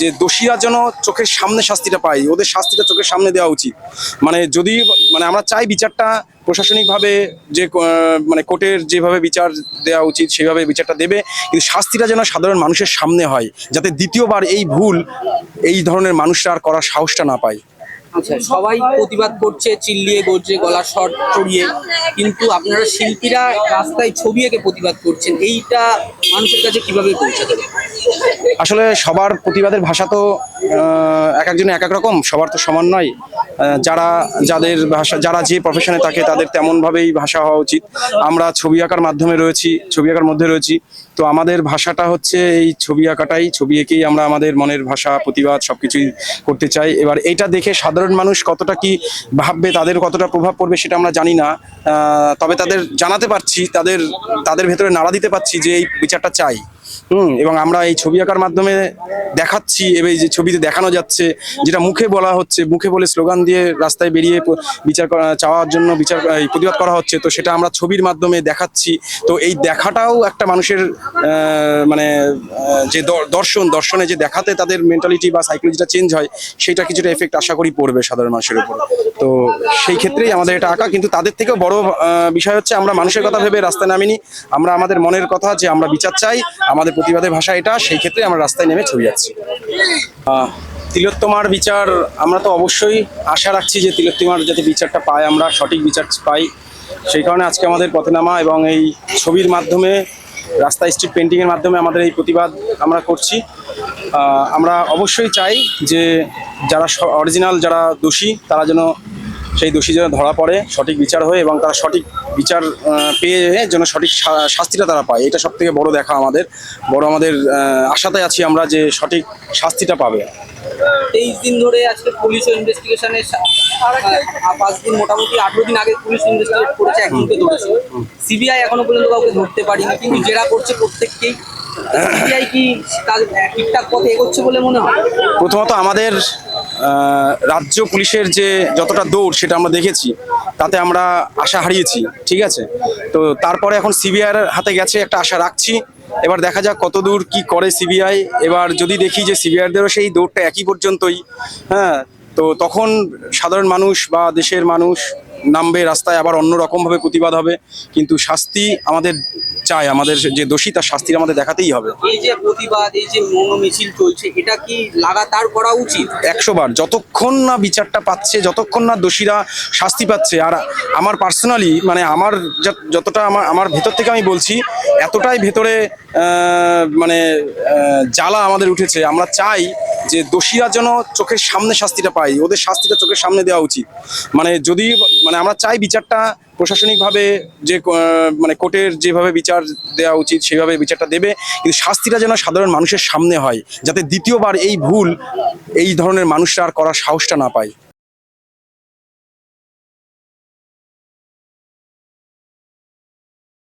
যে দোষীরা যেন চোখের সামনে শাস্তিটা পায়, ওদের শাস্তিটা চোখের সামনে দেওয়া উচিত। মানে যদি মানে আমরা চাই বিচারটা প্রশাসনিকভাবে যে মানে কোর্টের যেভাবে বিচার দেওয়া উচিত, সেভাবে বিচারটা দেবে, কিন্তু শাস্তিটা যেন সাধারণ মানুষের সামনে হয়, যাতে দ্বিতীয়বার এই ভুল, এই ধরনের মানুষরা আর করার সাহসটা না পায়। আচ্ছা সবাই প্রতিবাদ করছে, চিল্লিয়ে, গর্জে, গলার শর্ট চড়িয়ে, কিন্তু আপনারা শিল্পীরা রাস্তায় ছবি এঁকে প্রতিবাদ করছেন, এইটা মানুষের কাছে কীভাবে পৌঁছাতে আসলে সবার প্রতিবাদের ভাষা তো এক একজনে এক এক রকম, সবার তো সমান নয়। যারা যাদের ভাষা, যারা যে প্রফেশনে থাকে তাদের তেমনভাবেই ভাষা হওয়া উচিত। আমরা ছবি আঁকার মাধ্যমে রয়েছি, ছবি আঁকার মধ্যে রয়েছি। তো আমাদের ভাষাটা হচ্ছে এই ছবি আঁকাটাই, ছবি এঁকেই আমরা আমাদের মনের ভাষা, প্রতিবাদ সব কিছুই করতে চাই। এবার এইটা দেখে সাধারণ মানুষ কতটা কি ভাববে, তাদের কতটা প্রভাব পড়বে সেটা আমরা জানি না। তবে তাদের জানাতে পারছি, তাদের তাদের ভেতরে নাড়া দিতে পারছি যে এই বিচারটা চাই। হুম, এবং আমরা এই ছবি আঁকার মাধ্যমে দেখাচ্ছি এবং এই যে ছবিতে দেখানো যাচ্ছে, যেটা মুখে বলা হচ্ছে, মুখে বলে স্লোগান দিয়ে রাস্তায় বেরিয়ে বিচার চাওয়ার জন্য বিচার প্রতিবাদ করা হচ্ছে, তো সেটা আমরা ছবির মাধ্যমে দেখাচ্ছি। তো এই দেখাটাও একটা মানুষের মানে যে দর্শন, দর্শনে যে দেখাতে তাদের মেন্টালিটি বা সাইকোলজিটা চেঞ্জ হয়, সেটা কিছুটা এফেক্ট আশা করি পড়বে সাধারণ মানুষের উপর। তো সেই ক্ষেত্রেই আমাদের এটা আঁকা, কিন্তু তাদের থেকেও বড় বিষয় হচ্ছে আমরা মানুষের কথা ভেবে রাস্তায় নামিনি, আমরা আমাদের মনের কথা যে আমরা বিচার চাই, আমাদের প্রতিবাদের ভাষা এটা, সেই ক্ষেত্রে আমরা রাস্তায় নেমে ছবি যাচ্ছি তিলোত্তমার বিচার আমরা তো অবশ্যই আশা রাখছি যে তিলোত্তমার যাতে বিচারটা পাই আমরা সঠিক বিচার পাই। সেই কারণে আজকে আমাদের পথে নামা এবং এই ছবির মাধ্যমে রাস্তা স্ট্রিট পেন্টিংয়ের মাধ্যমে আমাদের এই প্রতিবাদ আমরা করছি। আমরা অবশ্যই চাই যে যারা অরিজিনাল যারা দোষী, তারা যেন সেই দোষী যেন ধরা পড়ে সঠিক বিচার হয়ে এবং তারা সঠিক বিচার পেয়ে যেন সঠিক শাস্তিটা তারা পায়। এটা সব থেকে বড় দেখা আমাদের। বড় আমাদের আশাতে আছি আমরা যে সঠিক শাস্তিটা পাবে। তেইশ দিন ধরে আজকে পুলিশ ইনভেস্টিগেশনের পাঁচ দিন মোটামুটি আঠেরো দিন আগে পুলিশ ইনভেস্টিগেট করেছে একজনকে ধরেছে। সিবিআই এখনও পর্যন্ত কাউকে ধরতে পারিনি কিন্তু জেরা করছে প্রত্যেককেই। প্রথমত আমাদের রাজ্য পুলিশের যে যতটা দৌড় সেটা আমরা দেখেছি, তাতে আমরা আশা হারিয়েছি, ঠিক আছে? তো তারপরে এখন সিবিআইয়ের হাতে গেছে, একটা আশা রাখছি। এবার দেখা যাক কত দূর কি করে সিবিআই এবার যদি দেখি যে সিবিআইদেরও সেই দৌড়টা একই পর্যন্তই হ্যাঁ তো তখন সাধারণ মানুষ বা দেশের মানুষ নামবে, রাস্তায় আবার অন্য রকমভাবে প্রতিবাদ হবে। কিন্তু শাস্তি আমাদের চাই আমাদের যে দোষী তার শাস্তি আমাদের দেখাতেই হবে। এই যে প্রতিবাদ এই যে মৌন মিছিল চলছে এটা কি লাগাতার করা উচিত? একশো বার যতক্ষণ না বিচারটা পাচ্ছে যতক্ষণ না দোষীরা শাস্তি পাচ্ছে আর আমার পার্সোনালি মানে আমার যত- যতটা আমার আমার ভেতর থেকে আমি বলছি এতটাই ভেতরে মানে জ্বালা আমাদের উঠেছে। আমরা চাই যে দোষীরা যেন চোখের সামনে শাস্তিটা পায়, ওদের শাস্তিটা চোখের সামনে দেওয়া উচিত। মানে যদি মানে আমরা চাই বিচারটা প্রশাসনিকভাবে যে মানে কোর্টের যেভাবে বিচার দেওয়া উচিত, সেভাবে বিচারটা দেবে, কিন্তু শাস্তিটা যেন সাধারণ মানুষের সামনে হয়, যাতে দ্বিতীয়বার এই ভুল, এই ধরনের মানুষরা আর করার সাহসটা না পায়।